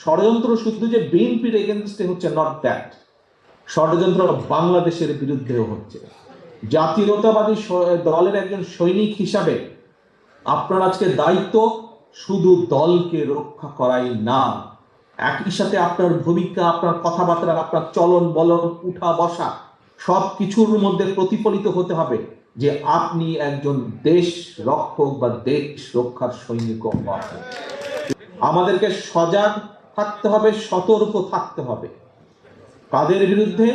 ষড়যন্ত্র শুধু যে বিএনপির এগেনস্টে হচ্ছে নট দ্যাট ষড়যন্ত্র বাংলাদেশের বিরুদ্ধেও হচ্ছে। জাতীয়তাবাদী দলের একজন সৈনিক হিসাবে আপনার আজকে দায়িত্ব শুধু দলকে রক্ষা করাই না। একই সাথে আপনার ভূমিকা, আপনার কথাবার্তা, আপনার চলন বলন, উঠা বসা সব কিছুর মধ্যে প্রতিফলিত হতে হবে যে আপনি একজন দেশ রক্ষক বা দেশ রক্ষার সৈনিক আমাদেরকে সজাগ থাকতে হবে, সতর্ক থাকতে হবে। কাদের বিরুদ্ধে?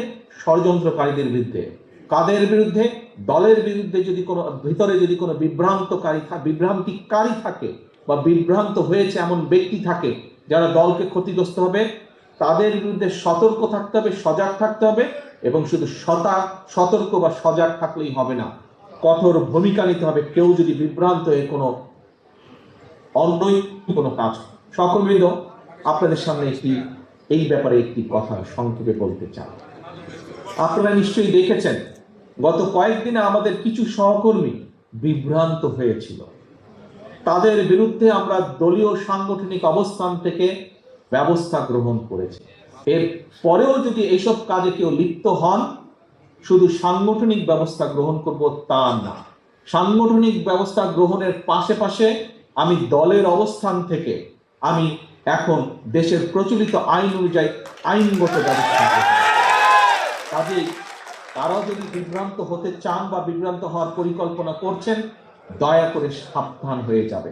ষড়যন্ত্রকারীদের বিরুদ্ধে। কাদের বিরুদ্ধে? দলের বিরুদ্ধে যদি কোনো, ভিতরে যদি কোনো বিভ্রান্তকারী বিভ্রান্তিকারী থাকে বা বিভ্রান্ত হয়েছে এমন ব্যক্তি থাকে যারা দলকে ক্ষতিগ্রস্ত হবে, তাদের বিরুদ্ধে সতর্ক থাকতে হবে, সজাগ থাকতে হবে এবং শুধু সতা, সতর্ক বা সজাগ থাকলেই হবে না। কঠোর ভূমিকা নিতে হবে। কেউ যদি বিভ্রান্ত হয়ে কোনো অনৈতিক কোনো কাজ সকলবৃন্দ আপনাদের সামনে একটি, এই ব্যাপারে একটি কথা সংক্ষেপে বলতে চাই। আপনারা নিশ্চয়ই দেখেছেন, গত কয়েকদিনে আমাদের কিছু সহকর্মী বিভ্রান্ত হয়েছিল। তাদের বিরুদ্ধে আমরা দলীয় সাংগঠনিক অবস্থান থেকে ব্যবস্থা গ্রহণ করেছি। এর পরেও যদি এইসব কাজে কেউ লিপ্ত হন, শুধু সাংগঠনিক ব্যবস্থা গ্রহণ করব তা না। সাংগঠনিক ব্যবস্থা গ্রহণের পাশে পাশে আমি দলের অবস্থান থেকে আমি এখন দেশের প্রচলিত আইন অনুযায়ী আইনগত ব্যবস্থা কাজে তারাও যদি বিভ্রান্ত হতে চান বা বিভ্রান্ত হওয়ার পরিকল্পনা করছেন, দয়া করে সাবধান হয়ে যাবে